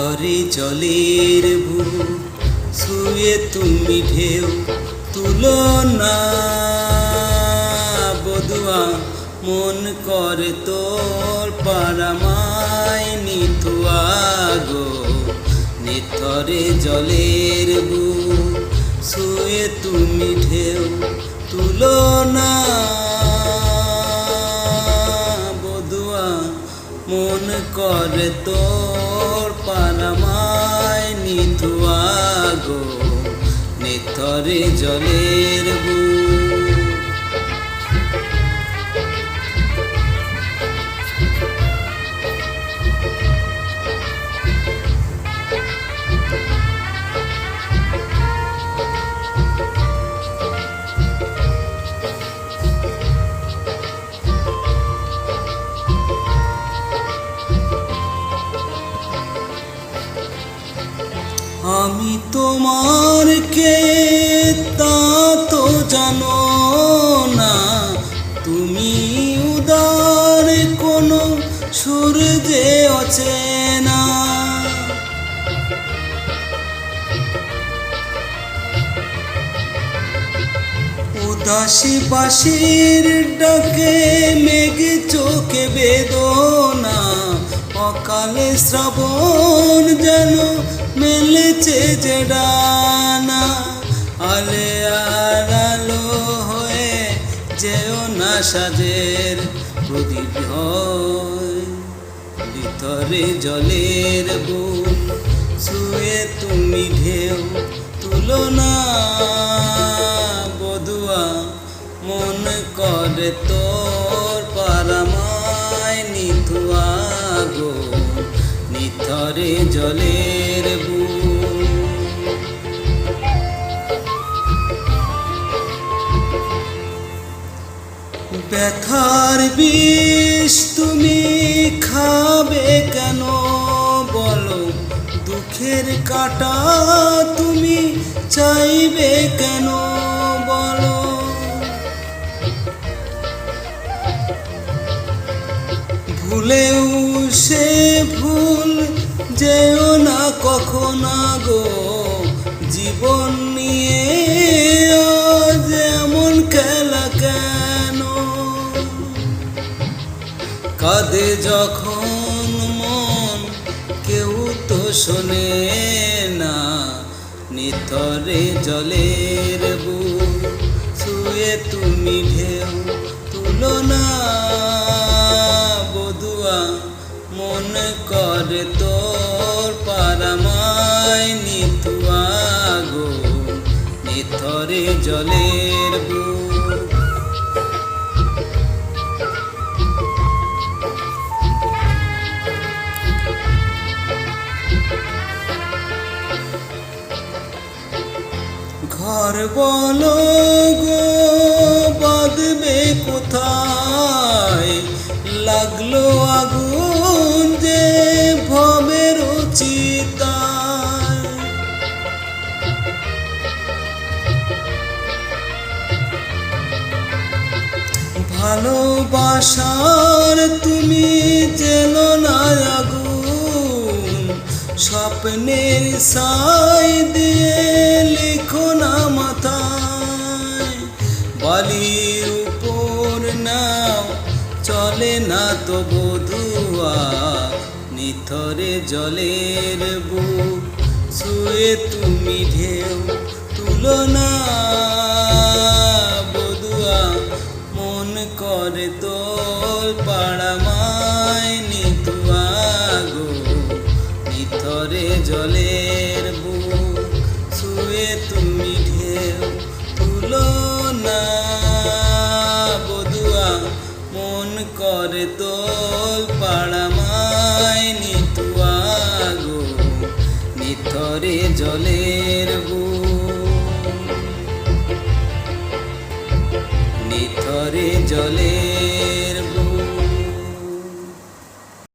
নিথরে জলের বুক শুয়ে তুমি ঢেউ তুলো না বধুয়া, মন করে তোর পারামায় নিথুয়া গো। নিথরে জলের বুক শুয়ে তুমি ঢেউ তুলো না মন করে তোর পারামায় নিথুয়া গো নিথরে জলের বুক আমি তোমার কে তা তো জানো না। তুমি উদার কোনো সূর্যে অচেনা। উদাসী বাসির ডাকে মেঘ চোখে বেদনা। অকালে শ্রাবণ যেন মেলেছে যে ডানা। আলে আর আলো হয়ে যেও না সাজের প্রদীপ ভিতরে জলের বুক শুয়ে তুমি ঢেউ তুলো না বধুয়া মন করে তোর নিথরে জলের বুক। ব্যথার বিষ তুমি খাবে কেন বলো? দুঃখের কাটা তুমি চাইবে কেন বলো? ভুলেও সে ভুল যেও না কখনো গো জীবন নিয়ে। যেমন খেলা কেন? কাঁদে যখন মন, কেউ তো শোনে না। নিথরে জলের বু শুয়ে তুমি ঢেউ। নিথরে জলের ঘর বলো গো বাঁধবে কোথায়? লাগল আগুন ভালোবাসার তুমি যেন না আগুন। স্বপ্নের সাই দিয়ে লিখো না মাথায়। বালির উপর নাও, চলে না তো বধুয়া। নিথরে জলের বুক শুয়ে তুমি ঢেউ, তুলো জলের বুক শুয়ে তুমি ঢেউ তুলো না। বধুয়া, মন করে তোল পাড়ামায় নিতুয়া গো। নিথরে জলের বুক